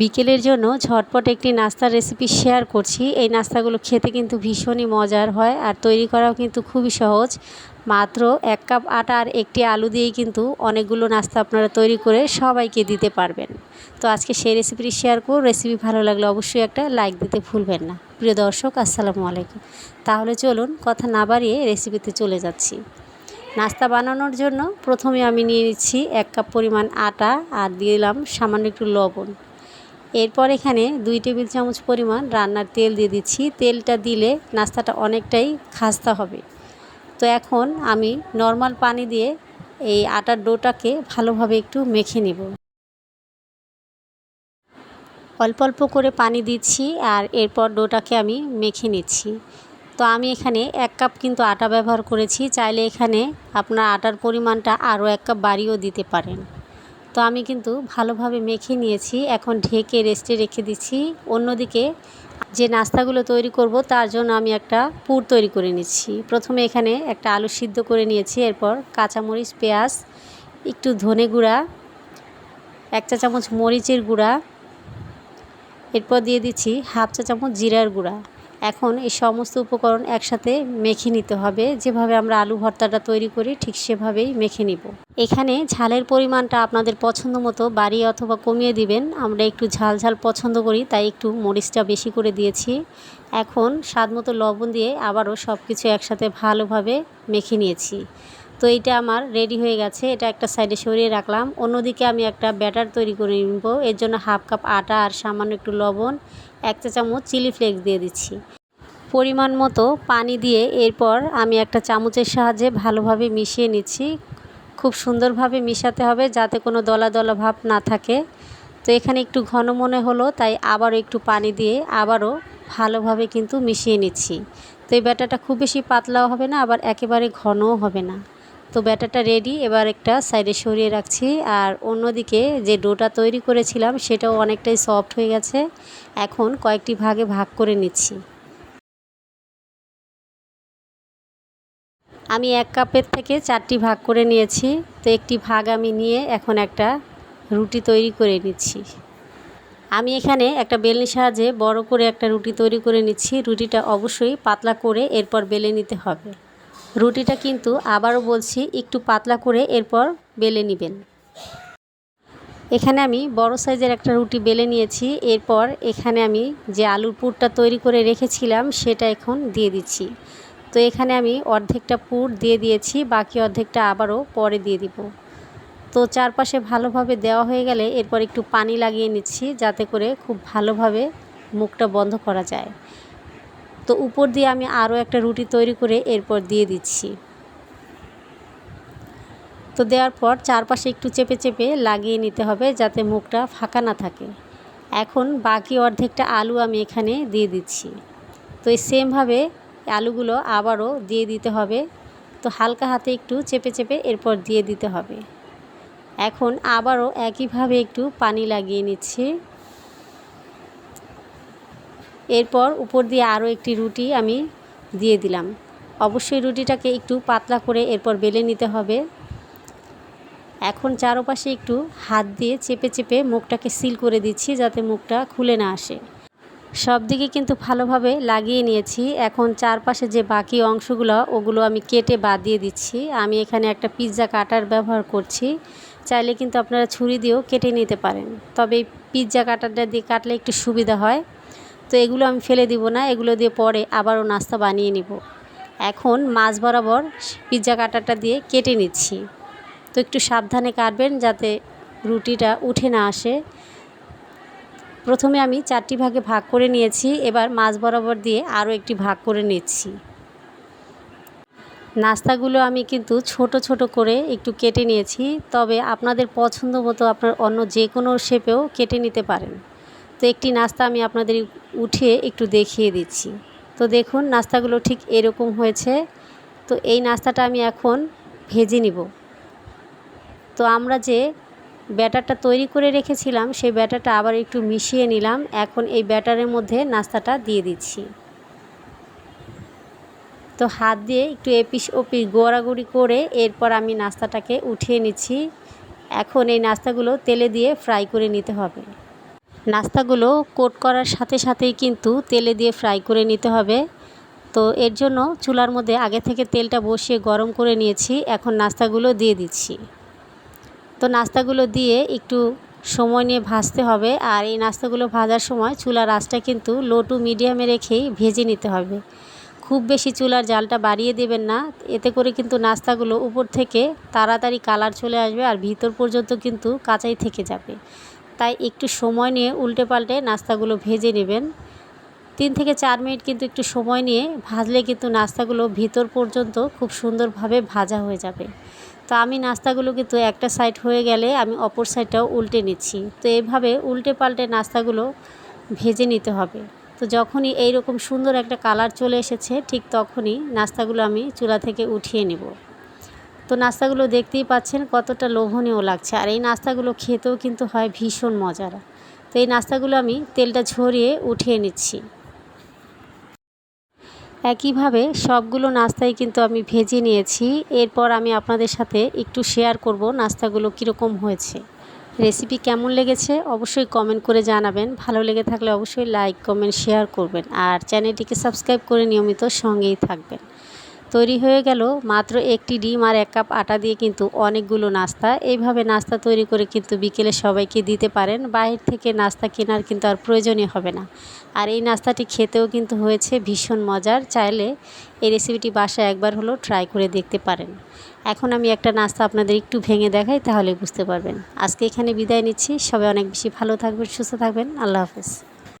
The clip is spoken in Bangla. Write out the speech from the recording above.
বিকেলের জন্য ঝটপট একটি নাস্তার রেসিপি শেয়ার করছি। এই নাস্তাগুলো খেতে কিন্তু ভীষণই মজার হয় আর তৈরি করাও কিন্তু খুবই সহজ। মাত্র এক কাপ আটা আর একটি আলু দিয়েই কিন্তু অনেকগুলো নাস্তা আপনারা তৈরি করে সবাইকে দিতে পারবেন। তো আজকে সেই রেসিপিটি শেয়ার করব। রেসিপি ভালো লাগলে অবশ্যই একটা লাইক দিতে ভুলবেন না। প্রিয় দর্শক, আসসালামু আলাইকুম। তাহলে চলুন কথা না বাড়িয়ে রেসিপিতে চলে যাচ্ছি। নাস্তা বানানোর জন্য প্রথমে আমি নিয়ে নিচ্ছি এক কাপ পরিমাণ আটা আর দিলাম সামান্য একটু লবণ। এরপর এখানে দুই টেবিল চামচ পরিমাণ রান্নার তেল দিয়ে দিচ্ছি। তেলটা দিলে নাস্তাটা অনেকটাই খাস্তা হবে। তো এখন আমি নর্মাল পানি দিয়ে এই আটার ডোটাকে ভালোভাবে একটু মেখে নেব। অল্প অল্প করে পানি দিচ্ছি আর এরপর ডোটাকে আমি মেখে নিচ্ছি। তো আমি এখানে এক কাপ কিন্তু আটা ব্যবহার করেছি। চাইলে এখানে আপনার আটার পরিমাণটা আরও এক কাপ বাড়িয়েও দিতে পারেন। তো আমি কিন্তু ভালোভাবে মেখে নিয়েছি, এখন ঢেকে রেস্টে রেখে দিচ্ছি। অন্যদিকে যে নাস্তাগুলো তৈরি করব, তার জন্য আমি একটা পুর তৈরি করে নিচ্ছি। প্রথমে এখানে একটা আলু সিদ্ধ করে নিয়েছি, এরপর কাঁচামরিচ, পেঁয়াজ, একটু ধনে গুঁড়া, এক চা চামচ মরিচের গুঁড়া, এরপর দিয়ে দিচ্ছি হাফ চা চামচ জিরার গুঁড়া। এখন এই সমস্ত উপকরণ একসাথে মেখে নিতে হবে। যেভাবে আমরা আলু ভর্তাটা তৈরি করি, ঠিক সেভাবেই মেখে নিব। এখানে ঝালের পরিমাণটা আপনাদের পছন্দ মতো বাড়িয়ে অথবা কমিয়ে দিবেন। আমরা একটু ঝাল ঝাল পছন্দ করি, তাই একটু মরিচটা বেশি করে দিয়েছি। এখন স্বাদ মতো লবণ দিয়ে আবারও সব কিছু একসাথে ভালোভাবে মেখে নিয়েছি। তো এইটা আমার রেডি হয়ে গেছে, এটা একটা সাইডে সরিয়ে রাখলাম। অন্যদিকে আমি একটা ব্যাটার তৈরি করে নিব। এর জন্য হাফ কাপ আটা আর সামান্য একটু লবণ। এক চা চামচ চিলি ফ্লেক্স দিয়ে দিচ্ছি। পরিমাণ মতো পানি দিয়ে এরপর আমি একটা চামচের সাহায্যে ভালোভাবে মিশিয়ে নিচ্ছি। খুব সুন্দরভাবে মিশাতে হবে যাতে কোনো দলা দলা ভাব না থাকে। তো এখানে একটু ঘন মনে হলো, তাই আবারও একটু পানি দিয়ে আবারও ভালোভাবে কিন্তু মিশিয়ে নিচ্ছি। তো এই ব্যাটারটা খুব বেশি পাতলাও হবে না, আবার একেবারে ঘনও হবে না। তো ব্যাটারটা রেডি এবার একটা সাইডে সরিয়ে রাখছি। আর অন্যদিকে যে ডোটা তৈরি করেছিলাম, সেটাও অনেকটাই সফট হয়ে গেছে। এখন কয়েকটি ভাগে ভাগ করে নিচ্ছি। আমি এক কাপের থেকে চারটি ভাগ করে নিয়েছি। তো একটি ভাগ আমি নিয়ে এখন একটা রুটি তৈরি করে নিচ্ছি। আমি এখানে একটা বেলনির সাহায্যে বড় করে একটা রুটি তৈরি করে নিচ্ছি। রুটিটা অবশ্যই পাতলা করে এরপর বেলে নিতে হবে। রুটিটা কিন্তু আবারও বলছি, একটু পাতলা করে এরপর বেলে নেবেন। এখানে আমি বড় সাইজের একটা রুটি বেলে নিয়েছি, এরপর এখানে আমি যে আলুর পুরটা তৈরি করে রেখেছিলাম সেটা এখন দিয়ে দিচ্ছি। তো এখানে আমি অর্ধেকটা পুর দিয়ে দিয়েছি, বাকি অর্ধেকটা আবারও পরে দিয়ে দিব। তো চারপাশে ভালোভাবে দেওয়া হয়ে গেলে এরপর একটু পানি লাগিয়ে নিচ্ছি, যাতে করে খুব ভালোভাবে মুখটা বন্ধ করা যায়। তো উপর দিয়ে আমি আরও একটা রুটি তৈরি করে এরপর দিয়ে দিচ্ছি। তো দেওয়ার পর চারপাশে একটু চেপে চেপে লাগিয়ে নিতে হবে যাতে মুখটা ফাঁকা না থাকে। এখন বাকি অর্ধেকটা আলু আমি এখানে দিয়ে দিচ্ছি। তো এই সেমভাবে আলুগুলো আবারও দিয়ে দিতে হবে। তো হালকা হাতে একটু চেপে চেপে এরপর দিয়ে দিতে হবে। এখন আবারও একইভাবে একটু পানি লাগিয়ে নিচ্ছি। এরপর উপর দিয়ে আরও একটি রুটি আমি দিয়ে দিলাম। অবশ্যই রুটিটাকে একটু পাতলা করে এরপর বেলে নিতে হবে। এখন চারপাশে একটু হাত দিয়ে চেপে চেপে মুখটাকে সিল করে দিচ্ছি যাতে মুখটা খুলে না আসে। সব দিকে কিন্তু ভালোভাবে লাগিয়ে নিয়েছি। এখন চারপাশে যে বাকি অংশগুলো, ওগুলো আমি কেটে বাদ দিয়ে দিচ্ছি। আমি এখানে একটা পিৎজা কাটার ব্যবহার করছি। চাইলে কিন্তু আপনারা ছুরি দিয়েও কেটে নিতে পারেন। তবে পিৎজা কাটারটা দিয়ে কাটলে একটু সুবিধা হয়। তো এগুলো আমি ফেলে দিব না, এগুলো দিয়ে পরে আবারও নাস্তা বানিয়ে নিব। এখন মাছ বরাবর পিৎজা কাটারটা দিয়ে কেটে নিচ্ছি। তো একটু সাবধানে কাটবেন যাতে রুটিটা উঠে না আসে। প্রথমে আমি চারটি ভাগে ভাগ করে নিয়েছি, এবার মাছ বরাবর দিয়ে আরও একটি ভাগ করে নিচ্ছি। নাস্তাগুলো আমি কিন্তু ছোট ছোট করে একটু কেটে নিয়েছি, তবে আপনাদের পছন্দ মতো আপনার অন্য যে কোনো শেপেও কেটে নিতে পারেন। তো একটি নাস্তা আমি আপনাদের উঠিয়ে একটু দেখিয়ে দিচ্ছি। তো দেখুন, নাস্তাগুলো ঠিক এরকম হয়েছে। তো এই নাস্তাটা আমি এখন ভেজে নিব। তো আমরা যে ব্যাটারটা তৈরি করে রেখেছিলাম, সেই ব্যাটারটা আবার একটু মিশিয়ে নিলাম। এখন এই ব্যাটারের মধ্যে নাস্তাটা দিয়ে দিচ্ছি। তো হাত দিয়ে একটু এপিস ওপিস গোড়াগুড়ি করে এরপর আমি নাস্তাটাকে উঠিয়ে নিচ্ছি। এখন এই নাস্তাগুলো তেলে দিয়ে ফ্রাই করে নিতে হবে। নাস্তাগুলো কোট করার সাথে সাথেই কিন্তু তেলে দিয়ে ফ্রাই করে নিতে হবে। তো এর জন্য চুলার মধ্যে আগে থেকে তেলটা বসিয়ে গরম করে নিয়েছি, এখন নাস্তাগুলো দিয়ে দিচ্ছি। তো নাস্তাগুলো দিয়ে একটু সময় নিয়ে ভাজতে হবে আর এই নাস্তাগুলো ভাজার সময় চুলার আঁচটা কিন্তু লো টু মিডিয়ামে রেখেই ভেজে নিতে হবে। খুব বেশি চুলার জালটা বাড়িয়ে দেবেন না, এতে করে কিন্তু নাস্তাগুলো উপর থেকে তাড়াতাড়ি কালার চলে আসবে আর ভিতর পর্যন্ত কিন্তু কাঁচাই থেকে যাবে। তাই একটু সময় নিয়ে উল্টে পাল্টে নাস্তাগুলো ভেজে নেবেন। তিন থেকে চার মিনিট কিন্তু একটু সময় নিয়ে ভাজলে কিন্তু নাস্তাগুলো ভিতর পর্যন্ত খুব সুন্দরভাবে ভাজা হয়ে যাবে। তো আমি নাস্তাগুলো কিন্তু একটা সাইড হয়ে গেলে আমি অপর সাইডটাও উল্টে নিচ্ছি। তো এভাবে উল্টে পাল্টে নাস্তাগুলো ভেজে নিতে হবে। তো যখনই এই রকম সুন্দর একটা কালার চলে এসেছে, ঠিক তখনই নাস্তাগুলো আমি চুলা থেকে উঠিয়ে নেব। তো নাস্তাগুলো দেখতেই পাচ্ছেন কতটা লোভনীয় লাগছে। আর এই নাস্তাগুলো খেতেও কিন্তু হয় ভীষণ মজার। তো এই নাস্তাগুলো আমি তেলটা ঝরিয়ে উঠিয়ে নিচ্ছি। একইভাবে সবগুলো নাস্তাই কিন্তু আমি ভেজে নিয়েছি। এরপর আমি আপনাদের সাথে একটু শেয়ার করব নাস্তাগুলো কীরকম হয়েছে। রেসিপি কেমন লেগেছে অবশ্যই কমেন্ট করে জানাবেন। ভালো লেগে থাকলে অবশ্যই লাইক, কমেন্ট, শেয়ার করবেন। আর চ্যানেলটিকে সাবস্ক্রাইব করে নিয়মিত সঙ্গেই থাকবেন। তৈরি হয়ে গেল মাত্র একটি ডিম আর এক কাপ আটা দিয়ে কিন্তু অনেকগুলো নাস্তা। এইভাবে নাস্তা তৈরি করে কিন্তু বিকেলে সবাইকে দিতে পারেন। বাইরে থেকে নাস্তা কেনার কিন্তু আর প্রয়োজনই হবে না। আর এই নাস্তাটি খেতেও কিন্তু হয়েছে ভীষণ মজার। চাইলে এই রেসিপিটি বাসায় একবার হলো ট্রাই করে দেখতে পারেন। এখন আমি একটা নাস্তা আপনাদের একটু ভেঙে দেখাই, তাহলে বুঝতে পারবেন। আজকে এখানে বিদায় নিচ্ছি। সবাই অনেক বেশি ভালো থাকবেন, সুস্থ থাকবেন। আল্লাহ হাফেজ।